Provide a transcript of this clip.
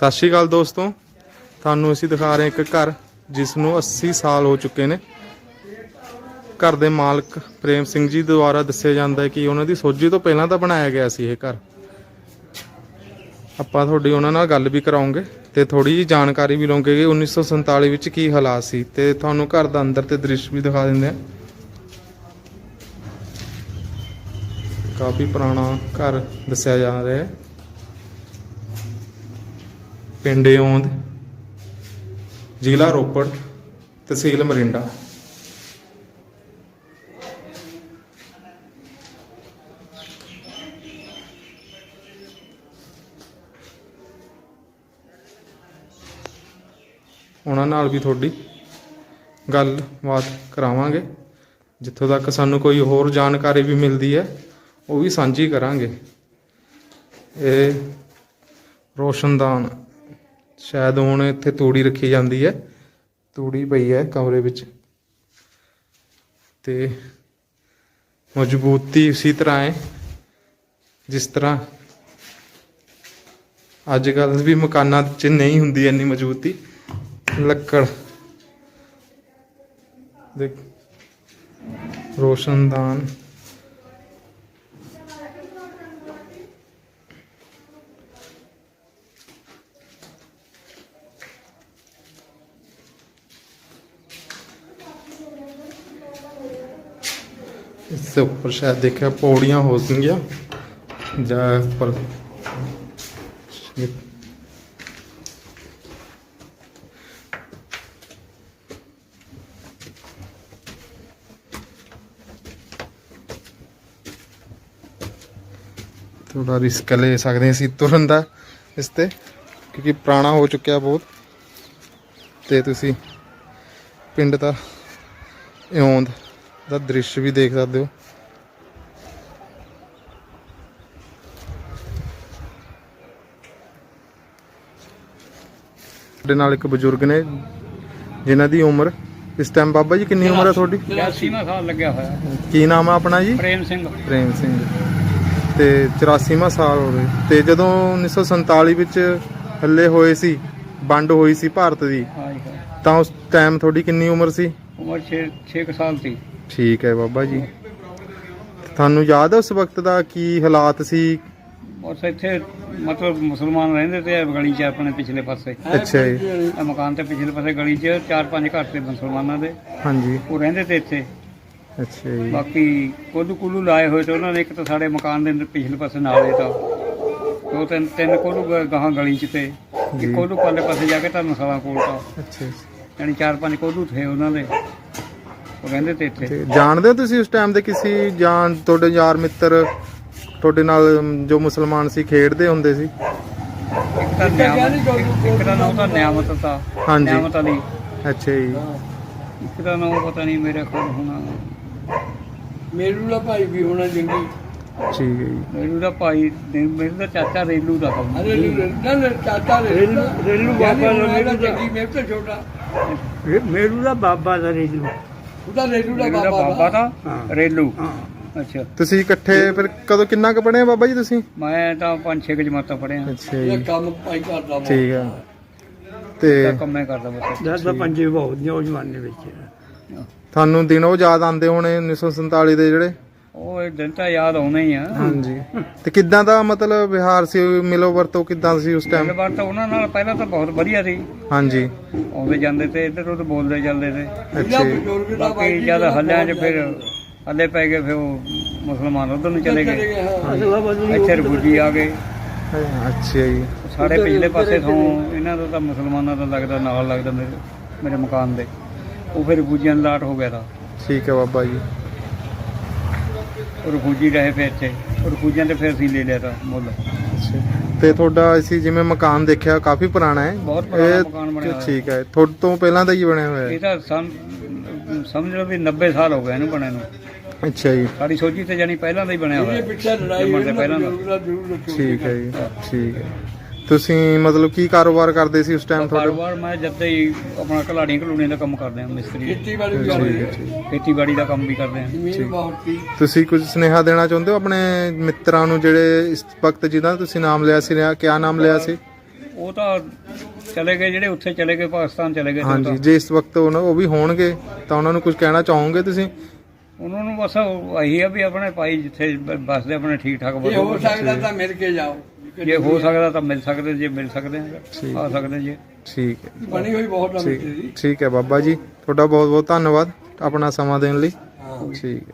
ਸਤਿ ਸ਼੍ਰੀ ਅਕਾਲ ਦੋਸਤੋ। ਤੁਹਾਨੂੰ ਅਸੀਂ ਦਿਖਾ ਰਹੇ ਇੱਕ ਘਰ ਜਿਸ ਨੂੰ 80 ਸਾਲ ਹੋ ਚੁੱਕੇ ਨੇ। ਘਰ ਦੇ ਮਾਲਕ ਪ੍ਰੇਮ ਸਿੰਘ ਜੀ ਦੁਆਰਾ ਦੱਸਿਆ ਜਾਂਦਾ ਹੈ ਕਿ ਉਹਨਾਂ ਦੀ ਸੋਝੀ ਤੋਂ ਪਹਿਲਾਂ ਤਾਂ ਬਣਾਇਆ ਗਿਆ ਸੀ ਇਹ ਘਰ। ਆਪਾਂ ਤੁਹਾਡੀ ਉਹਨਾਂ ਨਾਲ ਗੱਲ ਵੀ ਕਰਾਉਂਗੇ ਤੇ ਥੋੜੀ ਜੀ ਜਾਣਕਾਰੀ ਵੀ ਲਵਾਂਗੇ ਕਿ 1947 ਵਿੱਚ ਕੀ ਹਾਲਾਤ ਸੀ ਤੇ ਤੁਹਾਨੂੰ ਘਰ ਦਾ ਅੰਦਰ ਤੇ ਦ੍ਰਿਸ਼ ਵੀ ਦਿਖਾ ਦਿੰਦੇ ਆ ਕਾਫੀ ਪੁਰਾਣਾ ਘਰ ਦੱਸਿਆ ਜਾ ਰਿਹਾ ਹੈ। ਪਿੰਡ ਓਂਦ, ਜ਼ਿਲ੍ਹਾ ਰੋਪੜ ਤਹਿਸੀਲ ਮਰਿੰਡਾ। ਉਹਨਾਂ ਨਾਲ ਵੀ ਤੁਹਾਡੀ ਗੱਲਬਾਤ ਕਰਾਵਾਂਗੇ। ਜਿੱਥੋਂ ਤੱਕ ਸਾਨੂੰ ਕੋਈ ਹੋਰ ਜਾਣਕਾਰੀ ਵੀ ਮਿਲਦੀ ਹੈ, ਉਹ ਵੀ ਸਾਂਝੀ ਕਰਾਂਗੇ। ਇਹ ਰੋਸ਼ਨਦਾਨ ਸ਼ਾਇਦ ਹੁਣ ਇੱਥੇ ਤੂੜੀ ਰੱਖੀ ਜਾਂਦੀ ਹੈ। ਤੂੜੀ ਪਈ ਹੈ ਕਮਰੇ ਵਿੱਚ। ਤੇ ਮਜ਼ਬੂਤੀ ਉਸੇ ਤਰ੍ਹਾਂ ਹੈ, ਜਿਸ ਤਰ੍ਹਾਂ ਅੱਜ ਕੱਲ੍ਹ ਵੀ ਮਕਾਨਾਂ 'ਚ ਨਹੀਂ ਹੁੰਦੀ ਇੰਨੀ ਮਜ਼ਬੂਤੀ। ਲੱਕੜ। ਦੇਖ, ਰੋਸ਼ਨਦਾਨ। ਇਸ ਦੇ ਉੱਪਰ ਸ਼ਾਇਦ ਦੇਖਿਆ ਪੌੜੀਆਂ ਹੋ ਸਕਣਗੀਆਂ ਜਾਂ ਉੱਪਰ। ਥੋੜਾ ਰਿਸਕ ਲੈ ਸਕਦੇ ਹਾਂ ਅਸੀਂ ਤੁਰਨ ਦਾ ਇਸ ਤੇ, ਕਿਉਂਕਿ ਪੁਰਾਣਾ ਹੋ ਚੁੱਕਿਆ ਬਹੁਤ। ਤੇ ਤੁਸੀਂ ਪਿੰਡ ਦਾ ਇਉਂਦ ਦਾ ਦ੍ਰਿਸ਼ ਵੀ ਦੇਖ ਸਕਦੇ ਹੋ। ਸਾਡੇ ਨਾਲ ਇੱਕ ਬਜ਼ੁਰਗ ਨੇ ਜਿਨ੍ਹਾਂ ਦੀ ਉਮਰ ਇਸ ਟਾਈਮ ਬਾਬਾ ਜੀ ਕਿੰਨੀ ਉਮਰ ਹੈ ਤੁਹਾਡੀ? 84ਵਾਂ ਸਾਲ ਲੱਗਿਆ ਹੋਇਆ। ਕੀ ਨਾਮ ਹੈ ਆਪਣਾ ਜੀ? ਪ੍ਰੇਮ ਸਿੰਘ। ਪ੍ਰੇਮ ਸਿੰਘ। ਤੇ 84ਵਾਂ ਸਾਲ ਹੋ ਗਏ। ਤੇ ਜਦੋਂ 1947 ਵਿੱਚ ਹੱਲੇ ਹੋਏ ਸੀ ਵੰਡ ਹੋਈ ਸੀ ਭਾਰਤ ਦੀ। ਤਾਂ ਉਸ ਟਾਈਮ ਤੁਹਾਡੀ ਕਿੰਨੀ ਉਮਰ ਸੀ? ਉਮਰ 6 6 ਸਾਲ ਸੀ। ਠੀਕ ਹੈ ਬਾਬਾ ਜੀ। ਤੁਹਾਨੂੰ ਯਾਦ ਹੈ ਉਸ ਵਕਤ ਦਾ ਕੀ ਹਾਲਾਤ ਸੀ? ਉਸ ਇੱਥੇ ਮਤਲਬ ਮੁਸਲਮਾਨ ਰਹਿੰਦੇ ਤੇ ਇਹ ਗਲੀ 'ਚ ਆਪਣੇ ਪਿਛਲੇ ਪਾਸੇ। ਅੱਛਾ ਜੀ। ਇਹ ਮਕਾਨ ਤੇ ਪਿਛਲੇ ਪਾਸੇ ਗਲੀ 'ਚ ਚਾਰ ਪੰਜ ਘਰ ਤੇ ਮੁਸਲਮਾਨਾਂ ਦੇ। ਹਾਂਜੀ। ਉਹ ਰਹਿੰਦੇ ਤੇ ਇੱਥੇ। ਅੱਛਾ ਜੀ। ਬਾਕੀ ਕੋਲੂ ਕੁਲੂ ਲਾਏ ਹੋਏ ਤੇ ਉਹਨਾਂ ਨੇ ਇੱਕ ਤਾਂ ਸਾਡੇ ਮਕਾਨ ਦੇ ਪਿਛਲੇ ਪਾਸੇ ਨਾਲੇ ਤਾਂ ਦੋ ਤਿੰਨ ਤਿੰਨ ਕੋਲੂ ਗਾਹਾਂ ਗਲੀ 'ਚ ਤੇ। ਇੱਕ ਕੋਲੂ ਪਰਲੇ ਪਾਸੇ ਜਾ ਕੇ ਧਰਮਸ਼ਾਲਾ ਕੋਲ ਤਾਂ। ਅੱਛਾ ਜੀ। ਯਾਨੀ ਚਾਰ ਪੰਜ ਕੋਲੂ ਥੇ ਉਹਨਾਂ ਦੇ। ਉਹ ਰਹਿੰਦੇ ਤੇ ਇੱਥੇ। ਤੇ ਜਾਣਦੇ ਹੋ ਤੁਸੀਂ ਉਸ ਟਾਈਮ ਦੇ ਕਿਸੇ ਜਾਨ ਤੁਹਾਡੇ ਯਾਰ ਮਿੱਤਰ ਤੁਹਾਡੇ ਨਾਲ ਅਮ, ਜੋ ਮੁਸਲਮਾਨ ਸੀ ਖੇਡਦੇ ਹੁੰਦੇ ਸੀ? ਇੱਕ ਤਾਂ ਨਿਆਮਤ ਇੱਕ- ਇੱਕ ਦਾ ਨਾਮ ਤਾਂ ਨਿਆਮਤ ਤਾਂ। ਹਾਂਜੀ। ਨਿਆਮਤ ਅਲੀ ਅੱਛਾ ਜੀ। ਇੱਕ ਦਾ ਨਾਮ ਪਤਾ ਨਹੀਂ ਮੇਰੇ ਕੋਲ ਹੋਣਾ। ਮੇਰੂ ਦਾ ਭਾਈ ਵੀ ਹੋਣਾ ਜੰਗੀ। ਠੀਕ ਹੈ ਜੀ। ਮੈਨੂੰ ਦਾ ਭਾਈ ਮੇਰੇ ਦਾ ਚਾਚਾ ਰੇਲੂ ਦਾ ਕੰਮ। ਅਰੇ ਨਾ ਨਾ ਚਾਚਾ ਰੇਲੂ ਰੇਲੂ ਬਾਬਾ ਦਾ ਮੇਰਾ ਦਾ। ਜੰਗੀ ਮੇਰੇ ਤੋਂ ਛੋਟਾ। ਮੇਰੂ ਦਾ ਬਾਬਾ ਦਾ ਰੇਲੂ। ਉਹਦਾ ਰੇਲੂ ਦਾ ਰੇਲੂ ਦਾ ਬਾਬਾ ਬਾਬਾ ਦਾ ਰੇਲੂ। ਹਾਂ। ਅੱਛਾ। ਤੁਸੀਂ ਇਕੱਠੇ ਫਿਰ ਕਦੋਂ ਕਿੰਨਾ ਕੁ ਪੜ੍ਹੇ ਆ ਬਾਬਾ ਜੀ ਤੁਸੀਂ? ਮੈਂ ਤਾਂ ਪੰਜ ਛੇ ਕੁ ਜਮਾਤਾਂ ਪੜਿਆ ਅੱਛਾ ਇਹ ਜੀ ਕੰਮ ਭਾਈ ਕਰਦਾ ਵਾ। ਠੀਕ ਹੈ ਤੇ ਕੰਮ ਮੈਂ ਕਰਦਾ ਬਸ ਦਸ ਦਾ ਪੰਜੇ ਬਹੁਤ ਦੇ ਵਿੱਚ। ਤੁਹਾਨੂੰ ਦਿਨ ਉਹ ਯਾਦ ਆਉਂਦੇ ਹੋਣੇ 1947 ਦੇ ਜਿਹੜੇ? ਉਹ ਇਹ ਦਿਨ ਤਾਂ ਯਾਦ ਆਉਣੇ ਹੀ ਆ। ਹਾਂਜੀ। ਤੇ ਕਿੱਦਾਂ ਦਾ ਮਤਲਬ ਵਿਹਾਰ ਸੀ ਮਿਲੋ ਵਰਤੋਂ ਕਿੱਦਾਂ ਸੀ ਉਸ ਟਾਈਮ ਗੱਲਬਾਤ ਤਾਂ ਉਹਨਾਂ ਨਾਲ ਪਹਿਲਾਂ ਤਾਂ ਬਹੁਤ ਵਧੀਆ ਸੀ। ਹਾਂਜੀ। ਆਉਂਦੇ ਜਾਂਦੇ ਤੇ ਇੱਧਰ ਉੱਧਰ ਬੋਲਦੇ ਚੱਲਦੇ ਤੇ। ਅੱਛਾ ਜੀ। ਬਾਕੀ ਜਦ ਹੱਲਿਆਂ 'ਚ ਫਿਰ ਹੱਲੇ ਪੈ ਗਏ ਫਿਰ ਉਹ ਮੁਸਲਮਾਨ ਉਧਰ ਨੂੰ ਚਲੇ ਗਏ। ਇੱਥੇ ਰਬੂਜੀ ਆ ਗਏ। ਅੱਛਾ ਜੀ। ਸਾਡੇ ਪਿਛਲੇ ਪਾਸੇ ਤੋਂ ਇਹਨਾਂ ਦਾ ਤਾਂ ਮੁਸਲਮਾਨਾਂ ਦਾ ਲੱਗਦਾ ਨਾਲ ਲੱਗਦਾ ਮੇਰੇ ਮੇਰੇ ਮਕਾਨ ਦੇ। ਉਹ ਫਿਰ ਰਬੂਜੀਆਂ ਲਾਟ ਹੋ ਗਿਆ ਤਾਂ। ਠੀਕ ਹੈ ਬਾਬਾ ਜੀ। ਰਬੂਜੀ ਰਹੇ ਫਿਰ ਇੱਥੇ। ਉਹ ਰਬੂਜੀਆਂ ਤੇ ਫਿਰ ਅਸੀਂ ਲੈ ਲਿਆ ਤਾਂ ਮੁੱਲ। ਤੇ ਤੁਹਾਡਾ ਅਸੀਂ ਜਿਵੇਂ ਮਕਾਨ ਦੇਖਿਆ ਕਾਫੀ ਪੁਰਾਣਾ ਹੈ। ਬਹੁਤ ਪੁਰਾਣਾ ਇਹ ਮਕਾਨ ਬਣਿਆ ਹੋਇਆ। ਠੀਕ ਹੈ। ਤੁਹਾਡੇ ਤੋਂ ਪਹਿਲਾਂ ਦਾ ਹੀ ਬਣਿਆ ਹੋਇਆ ਇਹ ਹੈ ਤਾਂ ਸਮ ਸਮਝ ਲਓ ਵੀ 90 ਸਾਲ ਹੋ ਗਏ ਇਹਨੂੰ ਬਣੇ ਨੂੰ। ਅੱਛਾ ਜੀ। ਸਾਡੀ ਸੋਚੀ ਤੇ ਜਾਨੀ ਪਹਿਲਾਂ ਦਾ ਹੀ ਬਣਿਆ ਇਹਦੇ ਹੋਇਆ ਪਿੱਛੇ ਲੜਾਈ ਜੰਮਣ ਹੋਈ ਤੋਂ ਪਹਿਲਾਂ ਦਾ। ਜ਼ਰੂਰ ਠੀਕ ਹੈ ਜੀ। ਠੀਕ ਹੈ। ਤੁਸੀਂ ਮਤਲਬ ਕੀ ਕਾਰੋਬਾਰ ਕਰਦੇ ਸੀ ਉਸ ਟਾਈਮ ਤੁਹਾਡਾ? ਕਾਰੋਬਾਰ ਮੈਂ ਜਦ ਹੀ ਆਪਣਾ ਕਲਾੜੀਆਂ ਕਲੂੜੀਆਂ ਦਾ ਕੰਮ ਕਰਦੇ ਹਾਂ ਮਿਸਤਰੀ। ਖੇਤੀਬਾੜੀ ਵੀ ਠੀਕ ਕਰਦੇ ਹੈ ਠੀਕ ਖੇਤੀਬਾੜੀ ਦਾ ਕੰਮ ਵੀ ਕਰਦੇ ਹਾਂ। ਜ਼ਮੀਨ ਬਹੁਤ ਸੀ। ਤੁਸੀਂ ਕੁਝ ਸੁਨੇਹਾ ਦੇਣਾ ਚਾਹੁੰਦੇ ਹੋ ਆਪਣੇ ਮਿੱਤਰਾਂ ਨੂੰ ਜਿਹੜੇ ਇਸ ਵਕਤ ਜਿਹਦਾ ਤੁਸੀਂ ਨਾਮ ਲਿਆ ਸੀ ਕਿਆ ਨਾਮ ਲਿਆ ਸੀ? ਉਹ ਤਾਂ ਚਲੇ ਗਏ ਜਿਹੜੇ ਉੱਥੇ ਚਲੇ ਗਏ ਪਾਕਿਸਤਾਨ ਚਲੇ ਗਏ। ਹਾਂਜੀ ਤਾਂ- ਜੇ ਇਸ ਵਕਤ ਉਹਨਾਂ- ਉਹ ਵੀ ਹੋਣਗੇ ਤਾਂ ਉਹਨਾਂ ਨੂੰ ਕੁਝ ਕਹਿਣਾ ਚਾਹੋਗੇ ਤੁਸੀਂ? ਉਹਨਾਂ ਨੂੰ ਬਸ ਇਹੀ ਆ ਵੀ ਆਪਣੇ ਭਾਈ ਜਿੱਥੇ ਬ- ਬਸਦੇ ਆਪਣੇ ਠੀਕ ਠਾਕ ਜੇ ਹੋ ਬਸੋ ਸਕਦਾ ਤਾਂ ਮਿਲ ਕੇ ਜਾਓ। ਜੇ ਹੋ ਸਕਦਾ ਤਾਂ ਮਿਲ ਸਕਦੇ ਜੇ ਮਿਲ ਸਕਦੇ ਠੀਕ। ਆ ਆ ਸਕਦੇ ਜੇ। ਠੀਕ ਹੈ। ਬਣੀ ਹੋਈ ਬਹੁਤ ਮਿੱਟੀ ਠੀਕ ਹੈ ਬਾਬਾ ਜੀ ਤੁਹਾਡਾ ਬਹੁਤ ਬਹੁਤ ਧੰਨਵਾਦ ਆਪਣਾ ਸਮਾਂ ਦੇਣ ਲਈ। ਹਾਂ। ਠੀਕ ਹੈ।